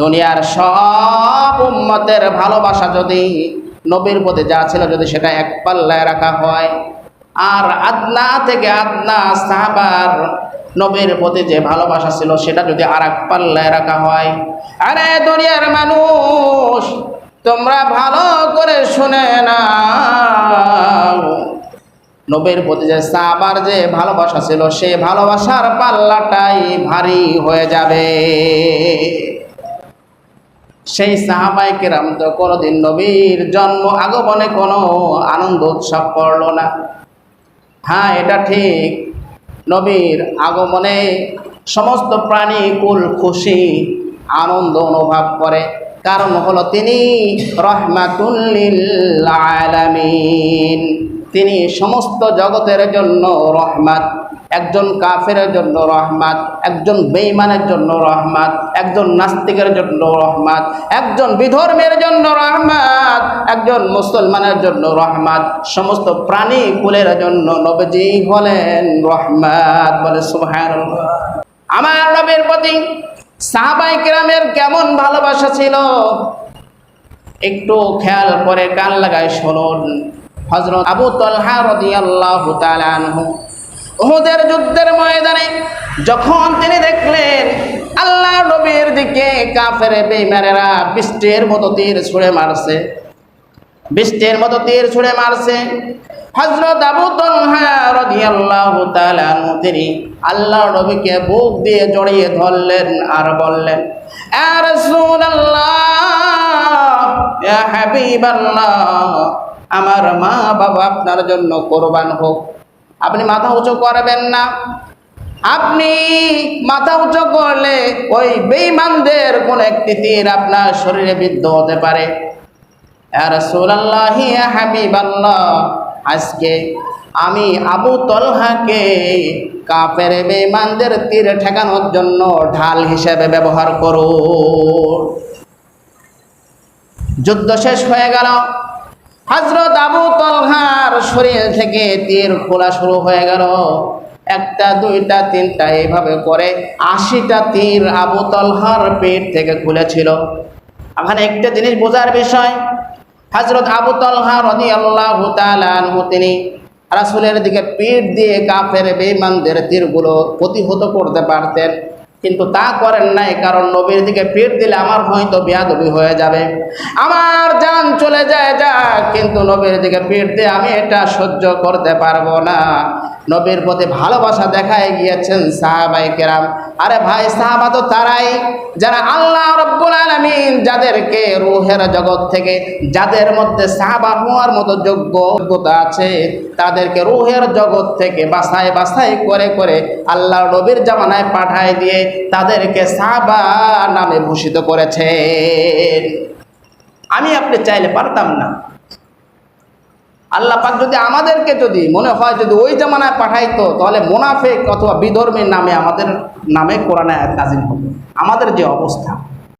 দুনিয়ার সব উম্মতের ভালোবাসা যদি নবীর প্রতি যা ছিল যদি সেটা এক পাল্লায় রাখা হয়। আর আদনা থেকে আদনা সাহাবার নবীর প্রতি যে ভালোবাসা ছিল সেটা যদি আর এক পাল্লায় রাখা হয়। আরে দুনিয়ার মানুষ, তোমরা ভালো করে শুনে না নবীর প্রতি যে সাহাবার যে ভালোবাসা ছিল সে ভালোবাসার পাল্লাটাই ভারী হয়ে যাবে। সেই সাহাবাই কেরাম তো কোনোদিন নবীর জন্ম আগমনে কোনো আনন্দ উৎসব করল না। হ্যাঁ এটা ঠিক। নবীর আগমনে সমস্ত প্রাণী কুল খুশি, আনন্দ অনুভব করে। কারণ হলো তিনি রহমাতুল্লিল আলামিন। তিনি সমস্ত জগতের জন্য রহমাত। একজন কাফের জন্য রহমাত, একজন বেঈমানের জন্য রহমাত, একজন নাস্তিকের জন্য রহমাত, একজন বিধর্মের জন্য রহমাত, একজন মুসলমানের জন্য রহমাত। সমস্ত প্রাণী কুলের জন্য নবজি হলেন রহমাত। বলে সুবহানাল্লাহ। আমার নবীর প্রতি সাহাবাই কেরামের কেমন ভালোবাসা ছিল? একটু খেয়াল করে কান লাগায় শুনুন। হজরত আবু তলহা রদিয়াল্লাহু তাআলা উহুদের যুদ্ধের ময়দানে যখন তিনি দেখলেন আল্লাহ নবীর দিকে কাফের বেইমানেরা বৃষ্টির মতো তীর ছুঁড়ে মারছে, বৃষ্টির মতো তীর ছুঁড়ে মারছে হজরত আবু রাদিয়াল্লাহু তাআলা তিনি আল্লাহ নবীকে বুক দিয়ে জড়িয়ে ধরলেন আর বললেন ইয়া রাসূলুল্লাহ ইয়া হাবিবাল্লাহ, আমার মা বাবা আপনার জন্য কোরবান হোক। আপনি মাথা উঁচু করবেন না। আপনি মাথা উঁচু করলে ওই বেঈমানদের কোন একটি তীর আপনার শরীরে বিদ্ধ হতে পারে। আজকে আমি আবু তলহাকে কাফের বেঈমানদের তীর ঠেকানোর জন্য ঢাল হিসেবে ব্যবহার করো যুদ্ধ শেষ হয়ে গেল। হজরত আবু তলহার শরীর থেকে তীর খোলা শুরু হয়ে গেল। একটা, দুইটা, তিনটা এইভাবে করে আশিটা তীর আবু তলহার পেট থেকে খুলেছিল। এখানে একটা জিনিস বোঝার বিষয় হজরত আবু তলহা রদি আল্লাহ তিনি রাসুলের দিকে পিঠ দিয়ে কাফের বেঈমানদের তীরগুলো প্রতিহত করতে পারতেন। কিন্তু তা করেন নাই, কারণ নবীর দিকে পিঠ দিলে আমার হয়তো বেয়াদবি হয়ে যাবে। আমার জান চলে যায় যা কিন্তু নবীর দিকে পিঠ দিয়ে আমি এটা সহ্য করতে পারব না। নবীর প্রতি ভালোবাসা দেখায় গিয়েছেন সাহাবাই কেরাম। আরে ভাই, সাহাবা তো তারাই। যারা আল্লাহ রব্বুল আলামিন যাদেরকে রুহের জগৎ থেকে, যাদের মধ্যে সাহাবা হওয়ার মতো যোগ্য, যোগ্যতা আছে, তাদেরকে রুহের জগৎ থেকে বাছাই বাসায় করে করে আল্লাহ নবীর জামানায় পাঠায় দিয়ে তাদেরকে সাহাবা নামে ভূষিত করেছে আমি আপনি চাইলে পারতাম না। আল্লাহ পাক যদি আমাদেরকে যদি মনে হয় যদি ওই জামানায় পাঠাইতো, তাহলে মোনাফেক অথবা বিধর্মীর নামে আমাদের নামে কোরআনে নাজিম হবে। আমাদের যে অবস্থা।